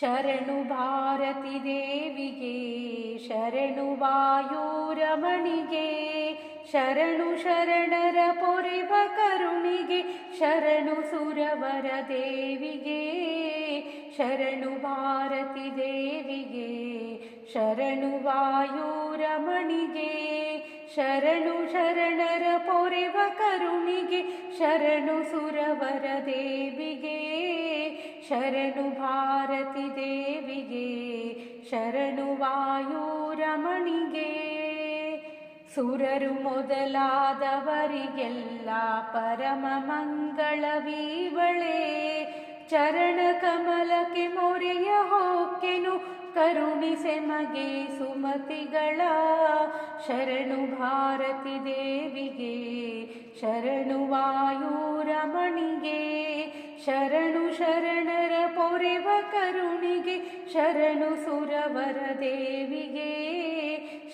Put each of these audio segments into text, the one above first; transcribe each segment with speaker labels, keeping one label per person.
Speaker 1: ಶರಣು ಭಾರತಿ ದೇವಿಗೆ, ಶರಣು ವಾಯುರಮಣಿಗೆ, ಶರಣು ಶರಣರ ಪೊರೆವ ಕರುಣಿಗೆ, ಶರಣು ಸುರವರ ದೇವಿಗೆ, ಶರಣು ಭಾರತಿ ದೇವಿಗೆ, ಶರಣು ವಾಯುರಮಣಿಗೆ, ಶರಣು ಶರಣರ ಪೊರೆವ ಕರುಣಿಗೆ, ಶರಣು ಸುರವರ ದೇವಿಗೆ. ಶರಣು ಭಾರತಿ ದೇವಿಗೆ, ಶರಣು ವಾಯುರಮಣಿಗೆ ಸುರರು ಮೊದಲಾದವರಿಗೆಲ್ಲ ಪರಮ ಮಂಗಳವೀವಳೆ ಚರಣ ಕಮಲಕ್ಕೆ ಮೊರೆಯ ಹೋಕೆನು ಕರುಣಿಸೆ ಮಗೆ ಸುಮತಿಗಳ. ಶರಣು ಭಾರತಿ ದೇವಿಗೆ, ಶರಣು ವಾಯೂರಮಣಿಗೆ ಶರಣು ಶರಣರ ಪೊರೆವ ಕರುಣಿಗೆ, ಶರಣು ಸುರವರ ದೇವಿಗೆ,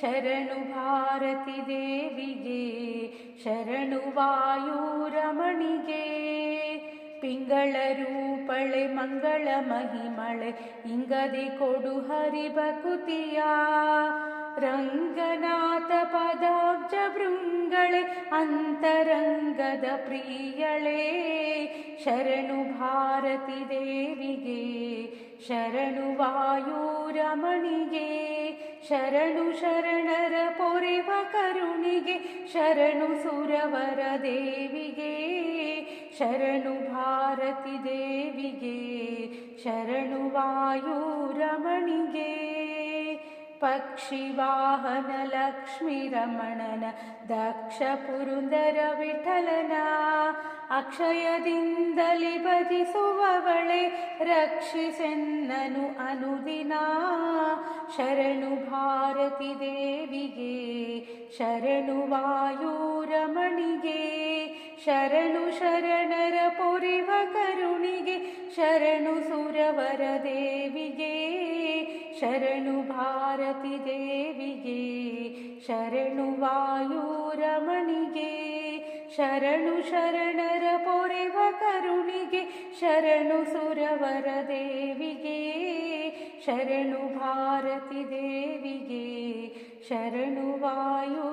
Speaker 1: ಶರಣು ಭಾರತಿ ದೇವಿಗೆ, ಶರಣು ವಾಯೂರಮಣಿಗೆ. ಪಿಂಗಳ ರೂಪಳೆ, ಮಂಗಳ ಮಹಿಮಳೆ, ಇಂಗದೆ ಕೊಡು ಹರಿಬಕುತಿಯ ರಂಗನಾಥ ಪದಾಬ್ಜ ಭೃಂಗಳೆ ಅಂತರಂಗದ ಪ್ರಿಯಳೇ, ಶರಣು ಭಾರತಿ ದೇವಿಗೆ, ಶರಣು ವಾಯುರಮಣಿಗೆ ಶರಣು ಶರಣರ ಪೊರೆವ ಕರುಣಿಗೆ, ಶರಣು ಸುರವರ ದೇವಿಗೆ, ಶರಣು ಭಾರತಿ ದೇವಿಗೆ, ಶರಣು ವಾಯೂರಮಣಿಗೆ ಪಕ್ಷಿ ವಾಹನ ಲಕ್ಷ್ಮೀ ರಮಣನ ದಕ್ಷ ಪುರುಂದರ ವಿಠಲನ ಅಕ್ಷಯದಿಂದಲಿ ಭಜಿಸುವವಳೆ ರಕ್ಷಿಸೆನ್ನನು ಅನುದಿನ. ಶರಣು ಭಾರತಿ ದೇವಿಗೆ, ಶರಣು ವಾಯುರಮಣಿಗೆ, ಶರಣು ಶರಣರ ಪೊರಿವ ಕರುಣಿಗೆ, ಶರಣು ಸುರವರ ದೇವಿಗೆ. ಶರಣು ಭಾರತಿ ದೇವಿಗೆ ಶರಣು ವಾಯೂರಮಣಿಗೆ ಶರಣು ಶರಣರ ಪೊರೆವ ಕರುಣಿಗೆ ಶರಣು ಸುರವರ ದೇವಿಗೆ ಶರಣು ಭಾರತಿ ದೇವಿಗೆ ಶರಣು ವಾಯು